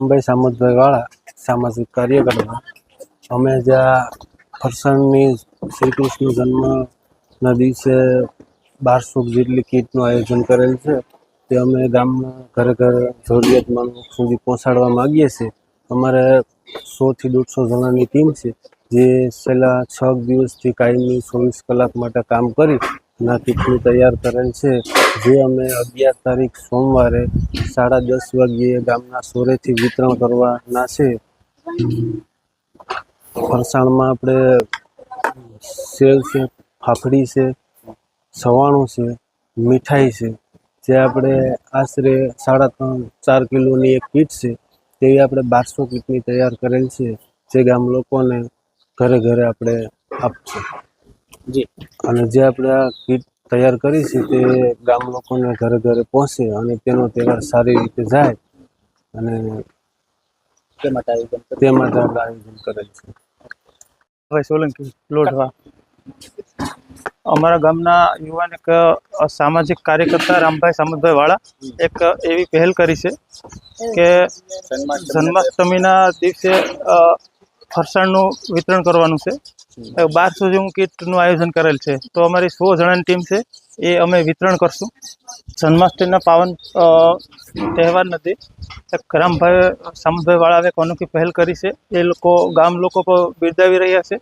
અંબાઈ સામતભાઈ વાળા સામાજિક કાર્યકરમાં અમે જ્યાં ફરસાણની શ્રી જન્મના દિવસે બારસો જેટલી કીટનું આયોજન કરેલ છે, તે અમે ગામના ઘરે ઘરે જરૂરિયાતમંદ સુધી પહોંચાડવા માગીએ છીએ. અમારે સોથી દોઢસો જણાની ટીમ છે, જે છેલ્લા છ દિવસથી કાયમી ચોવીસ કલાક માટે કામ કરી ના કીટની તૈયાર કરેલ છે. જે અમે અગિયાર તારીખ સોમવારે સાડા દસ વાગ્યે ગામના સોરેથી વિતરણ કરવાના છે. ફરસાણમાં આપણે સેવ છે ફાફડી છે, સવાણું છે, મીઠાઈ છે. જે આપણે આશરે સાડા ત્રણ, ચાર કિલોની એક કીટ છે, તેવી આપણે બારસો કીટની તૈયાર કરેલ છે. જે ગામ લોકોને ઘરે ઘરે આપણે આપશે. જી. અને જે આપણે આ કીટ તૈયાર કરી છે તે ગામ લોકોને ઘરે ઘરે પહોંચે અને તેનો તહેવાર સારી રીતે જાય અને તે માટે આયોજન તે માટે આપણે આયોજન કરેલ છે. ભાઈ સોલંકી લોઢવા. અમારા ગામના યુવાન એક સામાજિક કાર્યકર્તા રામભાઈ સામંતભાઈ વાળા એક એવી પહેલ કરી છે કે જન્માષ્ટમીના દિવસે અ, ફરસાણનું વિતરણ કરવાનું છે. બારસો જેવું કીટનું આયોજન કરેલ છે. તો અમારી સો જણાની ટીમ છે. એ અમે વિતરણ કરશું. જન્માષ્ટમીના પાવન તહેવાર નથી. રામભાઈ સામભાઈવાળાએ અનોખી પહેલ કરી છે. એ લોકો, ગામ લોકો બિરદાવી રહ્યા છે.